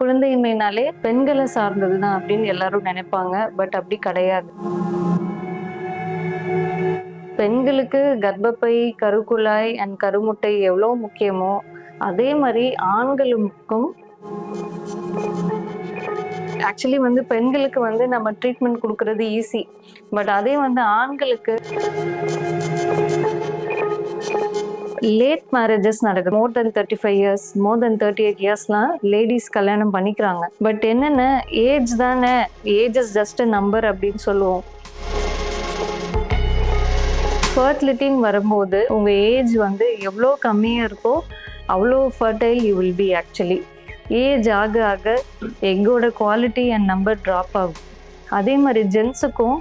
குழந்தையின்மைனாலே பெண்களை சார்ந்தது தான் அப்படின்னு எல்லாரும் நினைப்பாங்க. பட் அப்படி கிடையாது. பெண்களுக்கு கர்ப்பப்பை கருக்குழாய் அண்ட் கருமுட்டை எவ்வளோ முக்கியமோ அதே மாதிரி ஆண்களுக்கும் ஆக்சுவலி வந்து பெண்களுக்கு வந்து நம்ம ட்ரீட்மெண்ட் கொடுக்கறது ஈஸி பட் அதே வந்து ஆண்களுக்கு லேட் மேரேஜஸ் நடக்குது. More than thirty five years more than thirty eight இயர்ஸ்லாம் ladies கல்யாணம் பண்ணிக்கிறாங்க. பட் என்னென்ன ஏஜ் தானே? ஏஜ் இஸ் ஜஸ்ட் நம்பர் அப்படின்னு சொல்லுவோம். ஃபர்டிலிட்டின்னு வரும்போது உங்கள் ஏஜ் வந்து எவ்வளோ கம்மியாக இருக்கோ அவ்வளோ fertile you will be actually age ஆக ஆக எக்கோட குவாலிட்டி அண்ட் நம்பர் ட்ராப் ஆகும். அதே மாதிரி ஜென்ஸுக்கும்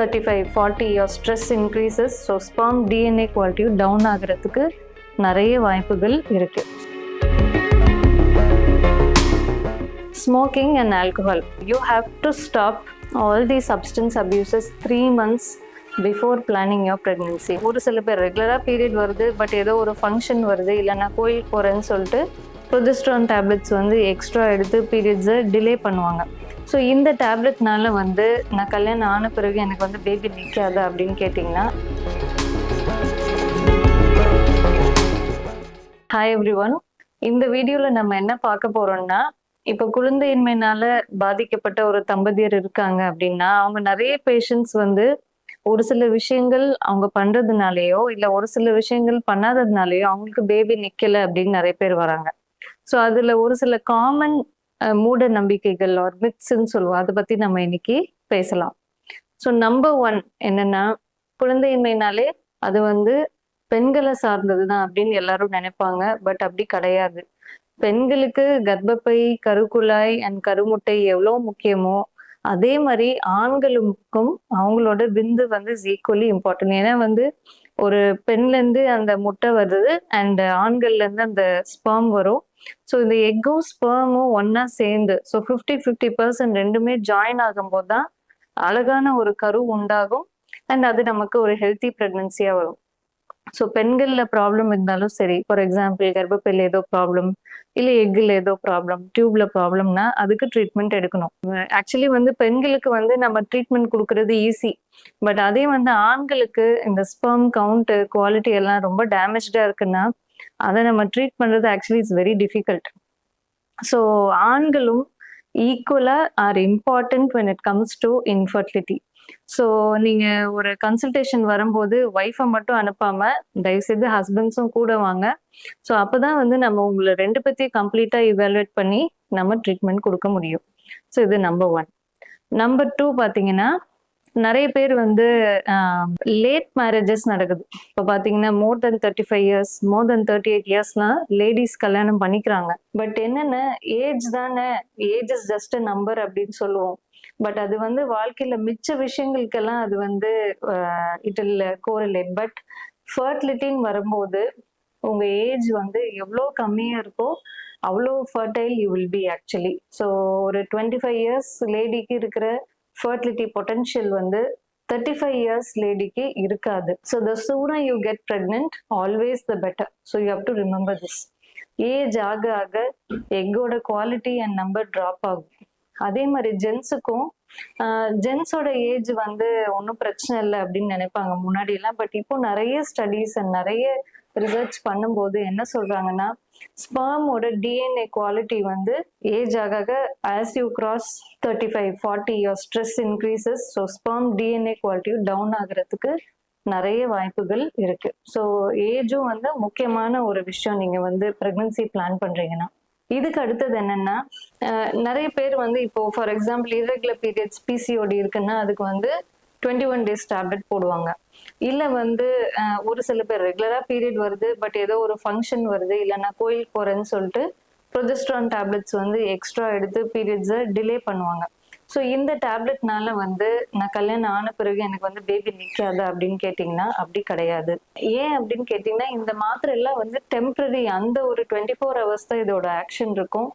thirty five forty year stress increases so sperm DNA குவாலிட்டியும் டவுன் ஆகிறதுக்கு நிறைய வாய்ப்புகள் இருக்குது smoking and alcohol you have to stop all the substance abuses three months before planning your pregnancy ஒரு சில பேர் ரெகுலராக பீரியட் வருது பட் ஏதோ ஒரு ஃபங்க்ஷன் வருது இல்லைன்னா கோயிலுக்கு போகிறேன்னு சொல்லிட்டு ப்ரொஜெஸ்ட்ரான் டேப்லெட்ஸ் வந்து எக்ஸ்ட்ரா எடுத்து பீரியட்ஸை டிலே பண்ணுவாங்க. ஸோ இந்த டேப்லெட்னால வந்து நான் கல்யாணம் ஆன பிறகு எனக்கு வந்து பேபி நிற்காது அப்படின்னு கேட்டிங்கன்னா? ஹாய் எவ்ரி ஒன் இந்த வீடியோவில் நம்ம என்ன பார்க்க போறோம்னா இப்போ குழந்தையின்மைனால பாதிக்கப்பட்ட ஒரு தம்பதியர் இருக்காங்க அப்படின்னா அவங்க நிறைய பேஷண்ட்ஸ் வந்து ஒரு சில விஷயங்கள் அவங்க பண்றதுனாலயோ இல்ல ஒரு சில விஷயங்கள் பண்ணாததுனாலயோ அவங்களுக்கு பேபி நிக்கல அப்படின்னு நிறைய பேர் வராங்க. ஸோ அதுல ஒரு சில காமன் மூட நம்பிக்கைகள் ஒரு மித்ஸ்ன்னு சொல்லுவோம். அதை பத்தி நம்ம இன்னைக்கு பேசலாம். ஸோ நம்பர் ஒன் என்னன்னா குழந்தையின்மைனாலே அது வந்து பெண்களை சார்ந்தது தான் அப்படின்னு எல்லாரும் நினைப்பாங்க. பட் அப்படி கிடையாது. பெண்களுக்கு கர்ப்பப்பை கருக்குழாய் அண்ட் கருமுட்டை எவ்வளோ முக்கியமோ அதே மாதிரி ஆண்களுக்கும் அவங்களோட விந்து வந்து ஈக்குவலி இம்பார்ட்டன்ட் ஏன்னா வந்து ஒரு பெண்ல இருந்து அந்த முட்டை வருது அண்ட் ஆண்கள்ல இருந்து அந்த ஸ்பாம் வரும். ஸோ இந்த எக்கும் ஸ்பெர்மும் ஒன்னா சேர்ந்து ஸோ ஃபிஃப்டி ஃபிஃப்டி பர்சன்ட் ரெண்டுமே ஜாயின் ஆகும்போது தான் அழகான ஒரு கரு உண்டாகும். அண்ட் அது நமக்கு ஒரு ஹெல்த்தி ப்ரெக்னன்சியா வரும். ஸோ பெண்கள்ல ப்ராப்ளம் இருந்தாலும் சரி ஃபார் எக்ஸாம்பிள் கர்ப்பப்பையில் ஏதோ ப்ராப்ளம் இல்லை எக்கில் ஏதோ ப்ராப்ளம் டியூப்ல ப்ராப்ளம்னா அதுக்கு ட்ரீட்மெண்ட் எடுக்கணும். ஆக்சுவலி வந்து பெண்களுக்கு வந்து நம்ம ட்ரீட்மெண்ட் கொடுக்கறது ஈஸி பட் அதே வந்து ஆண்களுக்கு இந்த ஸ்பெர்ம் கவுண்ட் குவாலிட்டி எல்லாம் ரொம்ப டேமேஜ்டா இருக்குன்னா அதை நம்ம ட்ரீட் பண்றது actually it's very difficult so ஆண்களும் ஈக்குவலா are important when it comes to infertility so நீங்க ஒரு கன்சல்டேஷன் வரும்போது ஒய்ஃபை மட்டும் அனுப்பாம தயவுசெய்து ஹஸ்பண்ட்ஸும் கூட வாங்க. ஸோ அப்பதான் வந்து நம்ம உங்களை ரெண்டு பத்தியும் கம்ப்ளீட்டா இவாலுவேட் பண்ணி நம்ம ட்ரீட்மெண்ட் கொடுக்க முடியும். ஸோ இது நம்பர் ஒன் நம்பர் டூ பார்த்தீங்கன்னா நிறைய பேர் வந்து லேட் மேரேஜஸ் நடக்குது. இப்போ பார்த்தீங்கன்னா more than thirty five years more than thirty eight இயர்ஸ்லாம் ladies கல்யாணம் பண்ணிக்கிறாங்க. பட் என்னென்ன ஏஜ் தானே ஏஜ் இஸ் ஜஸ்ட் நம்பர் அப்படின்னு சொல்லுவோம். பட் அது வந்து வாழ்க்கையில மிச்ச விஷயங்களுக்கெல்லாம் அது வந்து இட் இல் கோரிலேட் பட் ஃபர்டிலிட்டின்னு வரும்போது உங்க ஏஜ் வந்து எவ்வளோ கம்மியா இருக்கோ அவ்வளோ fertile you will be actually so ஒரு டுவெண்ட்டி ஃபைவ் இயர்ஸ் லேடிக்கு இருக்கிற ஃபர்டிலிட்டி பொட்டன்ஷியல் வந்து தேர்ட்டி ஃபைவ் இயர்ஸ் லேடிக்கு இருக்காது. So the sooner you get pregnant always the better so you have to remember this age ஆக ஆக எக்கோட குவாலிட்டி அண்ட் நம்பர் ட்ராப் ஆகும். அதே மாதிரி ஜென்ஸுக்கும் ஜென்ஸோட ஏஜ் வந்து ஒன்றும் பிரச்சனை இல்லை அப்படின்னு நினைப்பாங்க முன்னாடி எல்லாம் பட் இப்போ நிறைய ஸ்டடீஸ் அண்ட் நிறைய ரிசர்ச் பண்ணும்போது என்ன சொல்றாங்கன்னா ஸ்பெர்மோட டிஎன்ஏ குவாலிட்டி வந்து ஏஜ் ஆக as you cross thirty five forty year stress increases so sperm DNA குவாலிட்டியும் டவுன் ஆகுறதுக்கு நிறைய வாய்ப்புகள் இருக்கு. ஸோ ஏஜும் வந்து முக்கியமான ஒரு விஷயம் நீங்க வந்து பிரெக்னன்சி பிளான் பண்றீங்கன்னா. இதுக்கு அடுத்தது என்னன்னா நிறைய பேர் வந்து இப்போ for example irregular periods PCOD இருக்குன்னா அதுக்கு வந்து டுவெண்ட்டி ஒன் டேஸ் டேப்லெட் போடுவாங்க. இல்லை வந்து ஒரு சில பேர் ரெகுலராக பீரியட் வருது பட் ஏதோ ஒரு ஃபங்க்ஷன் வருது இல்லைன்னா கோயிலுக்கு போகிறேன்னு சொல்லிட்டு ப்ரொஜெஸ்ட்ரான் டேப்லெட்ஸ் வந்து எக்ஸ்ட்ரா எடுத்து பீரியட்ஸை டிலே பண்ணுவாங்க. ஸோ இந்த டேப்லெட்னால வந்து நான் கல்யாணம் ஆன பிறகு எனக்கு வந்து பேபி நிற்காது அப்படின்னு கேட்டிங்கன்னா அப்படி கிடையாது. ஏன் அப்படின்னு கேட்டிங்கன்னா இந்த மாத்திரை எல்லாம் வந்து டெம்ப்ரரி அந்த ஒரு டுவெண்ட்டி ஃபோர் ஹவர்ஸ் தான் இதோட ஆக்ஷன் இருக்கும்.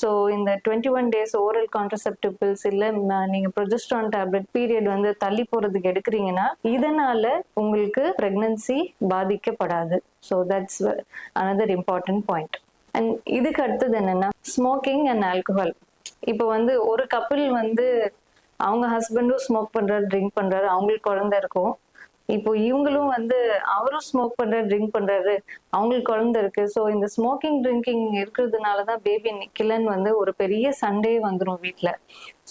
ஸோ இந்த twenty one days oral contraceptive pills இல்லை நீங்கள் ப்ரொஜெஸ்ட்ரான் டேப்லெட் பீரியட் வந்து தள்ளி போகிறதுக்கு எடுக்கிறீங்கன்னா இதனால உங்களுக்கு ப்ரெக்னன்சி பாதிக்கப்படாது. So that's another important point and இதுக்கு அடுத்தது என்னென்னா ஸ்மோக்கிங் அண்ட் ஆல்கஹால் இப்போ வந்து ஒரு கப்பிள் வந்து அவங்க ஹஸ்பண்டும் ஸ்மோக் பண்றாரு ட்ரிங்க் பண்றாரு அவங்களுக்கு குழந்தை இருக்கும். இப்போ இவங்களும் வந்து அவரும் ஸ்மோக் பண்றாரு ட்ரிங்க் பண்றாரு. அவங்களுக்கு குழந்தை இருக்கு. ஸோ இந்த ஸ்மோக்கிங் ட்ரிங்கிங் இருக்கிறதுனால தான் பேபி நிக்கலன்னு வந்து ஒரு பெரிய சண்டே வந்துடும் வீட்டில்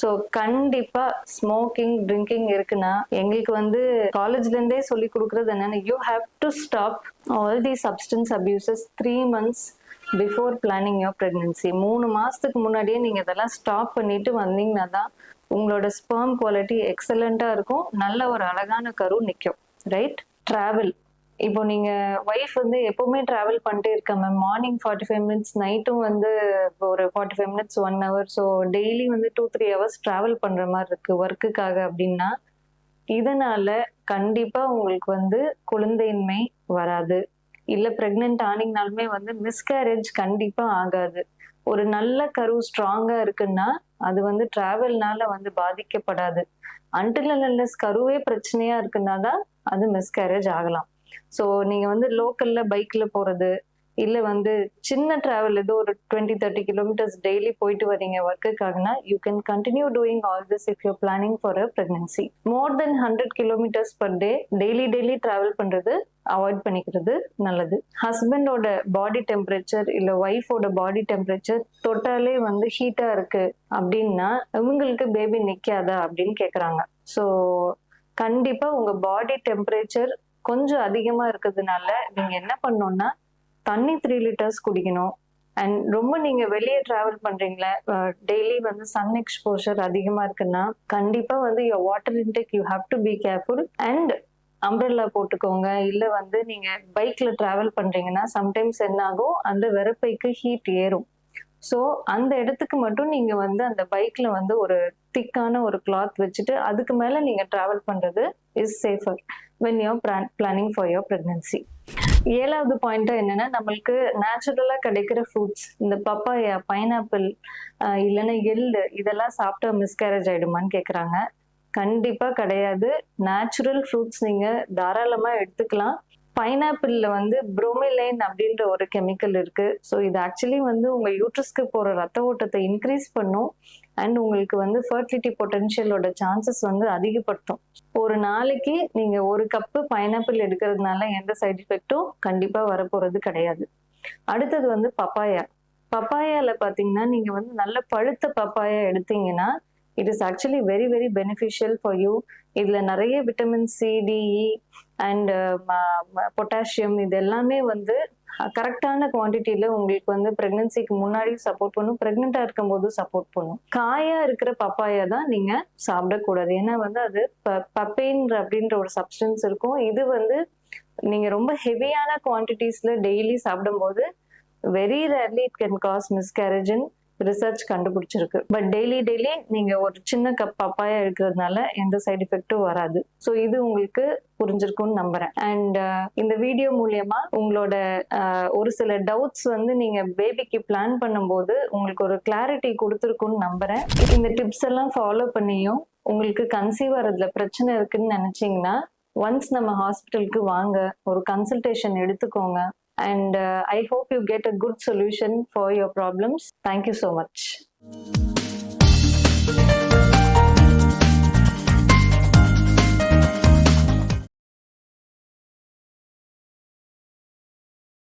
ஸோ கண்டிப்பா ஸ்மோக்கிங் ட்ரிங்கிங் இருக்குன்னா எங்களுக்கு வந்து காலேஜ்ல இருந்தே சொல்லி கொடுக்கறது என்னன்னா you have to stop all the substance abuses three months before planning your pregnancy மூணு மாசத்துக்கு முன்னாடியே நீங்க இதெல்லாம் ஸ்டாப் பண்ணிட்டு வந்தீங்கன்னா தான் உங்களோட ஸ்பெர்ம் குவாலிட்டி எக்ஸலண்டா இருக்கும். நல்ல ஒரு அழகான கரு நிற்கும் ரைட் ட்ராவல் இப்போ நீங்க ஒய்ஃப் வந்து எப்பவுமே டிராவல் பண்ணிட்டே இருக்க ma'am morning forty five minutes நைட்டும் வந்து ஒரு forty five minutes one hour so daily வந்து டூ த்ரீ ஹவர்ஸ் டிராவல் பண்ற மாதிரி இருக்கு ஒர்க்குக்காக அப்படின்னா. இதனால கண்டிப்பா உங்களுக்கு வந்து குழந்தையின்மை வராது. இல்ல பிரெக்னென்ட் ஆனிங்கனாலுமே வந்து மிஸ்கேரேஜ் கண்டிப்பா ஆகாது. ஒரு நல்ல கரு ஸ்ட்ராங்கா இருக்குன்னா அது வந்து டிராவல்னால வந்து பாதிக்கப்படாது. அன்டில் அன்லெஸ் கருவே பிரச்சனையா இருக்குன்னா தான் அது மிஸ்கேரேஜ் ஆகலாம். ஸோ நீங்க வந்து லோக்கல்ல பைக்ல போறது இல்ல வந்து சின்ன டிராவல் ஏதோ ஒரு டுவெண்ட்டி தேர்ட்டி கிலோமீட்டர்ஸ் டெய்லி போயிட்டு வரீங்க ஒர்க்குக்காகனா you can continue doing all this if you planning for a pregnancy more than hundred kilometres per day daily daily travel பண்றது அவாய்ட் பண்ணிக்கிறது நல்லது. ஹஸ்பண்டோட பாடி டெம்பரேச்சர் இல்ல ஒய்ஃபோட பாடி டெம்பரேச்சர் தொட்டாலே வந்து ஹீட்டா இருக்கு அப்படின்னா இவங்களுக்கு பேபி நிக்காதா அப்படின்னு கேக்குறாங்க. ஸோ கண்டிப்பா உங்க பாடி டெம்பரேச்சர் கொஞ்சம் அதிகமா இருக்கிறதுனால நீங்க என்ன பண்ணணும்னா தண்ணி த்ரீ லிட்டர்ஸ் குடிக்கணும். அண்ட் ரொம்ப நீங்க வெளியே டிராவல் பண்றீங்களா டெய்லி வந்து சன் எக்ஸ்போஷர் அதிகமா இருக்குன்னா கண்டிப்பா வந்து your water intake you have to be careful and umbrella போட்டுக்கோங்க. இல்ல வந்து நீங்க பைக்ல டிராவல் பண்றீங்கன்னா சம்டைம்ஸ் என்ன ஆகும் அந்த வெறப்பைக்கு ஹீட் ஏறும். ஸோ அந்த இடத்துக்கு மட்டும் நீங்க வந்து அந்த பைக்ல வந்து ஒரு திக்கான ஒரு கிளாத் வச்சுட்டு அதுக்கு மேல நீங்க டிராவல் பண்றது is safer when you're planning for your pregnancy ஏழாவது பாயிண்ட்டாக என்னன்னா நம்மளுக்கு நேச்சுரலாக கிடைக்கிற ஃப்ரூட்ஸ் இந்த பப்பாயா பைனாப்பிள் இல்லைன்னா எள்ளு இதெல்லாம் சாப்பிட்டா மிஸ்கேரேஜ் ஆயிடுமான்னு கேட்குறாங்க கண்டிப்பா கிடையாது. நேச்சுரல் ஃப்ரூட்ஸ் நீங்க தாராளமா எடுத்துக்கலாம். பைனாப்பிள்ல வந்து புரோமிலைன் அப்படின்ற ஒரு கெமிக்கல் இருக்கு. ஸோ இது ஆக்சுவலி வந்து உங்க யூட்ரஸ்க்கு போற ரத்த ஓட்டத்தை இன்க்ரீஸ் பண்ணும். அண்ட் உங்களுக்கு வந்து ஃபர்டிலிட்டி பொட்டென்ஷியலோட சான்சஸ் வந்து அதிகப்படுத்தும். ஒரு நாளைக்கு நீங்க ஒரு கப்பு பைனாப்பிள் எடுக்கிறதுனால எந்த சைடு எஃபெக்டும் கண்டிப்பா வரப்போறது கிடையாது. அடுத்தது வந்து பப்பாயா பப்பாயால பாத்தீங்கன்னா நீங்க வந்து நல்ல பழுத்த பப்பாயா எடுத்தீங்கன்னா it is actually very very beneficial for you இதுல நிறைய vitamin C D E and potassium இது எல்லாமே வந்து கரெக்டான குவான்டிட்டியில உங்களுக்கு வந்து பிரெக்னன்சிக்கு முன்னாடி சப்போர்ட் பண்ணும். பிரெக்னெண்டா இருக்கும்போது சப்போர்ட் பண்ணும். காயா இருக்கிற பப்பாயா தான் நீங்க சாப்பிடக்கூடாது. ஏன்னா வந்து அது பப்பைன் அப்படின்ற ஒரு சப்ஸ்டன்ஸ் இருக்கும். இது வந்து நீங்க ரொம்ப ஹெவியான குவான்டிட்டிஸ்ல டெய்லி சாப்பிடும்போது very rarely it can cause miscarriage research கண்டுபிடிச்சிருக்கு. But daily daily நீங்க ஒரு சின்ன கப் பப்பாயா இருக்கிறதுனால எந்த சைடு எஃபெக்டும் வராது. ஸோ இது உங்களுக்கு புரிஞ்சிருக்கும்னு நம்புறேன். அண்ட் uh, இந்த வீடியோ மூலியமா உங்களோட uh, ஒரு சில டவுட்ஸ் வந்து நீங்க பேபிக்கு பிளான் பண்ணும்போது உங்களுக்கு ஒரு கிளாரிட்டி கொடுத்துருக்கும்னு நம்புறேன். இந்த டிப்ஸ் எல்லாம் ஃபாலோ பண்ணியும் உங்களுக்கு கன்சீவ் ஆகிறதுல பிரச்சனை இருக்குன்னு நினைச்சீங்கன்னா ஒன்ஸ் நம்ம ஹாஸ்பிட்டலுக்கு வாங்க ஒரு கன்சல்டேஷன் எடுத்துக்கோங்க. And uh, I hope you get a good solution for your problems. Thank you so much.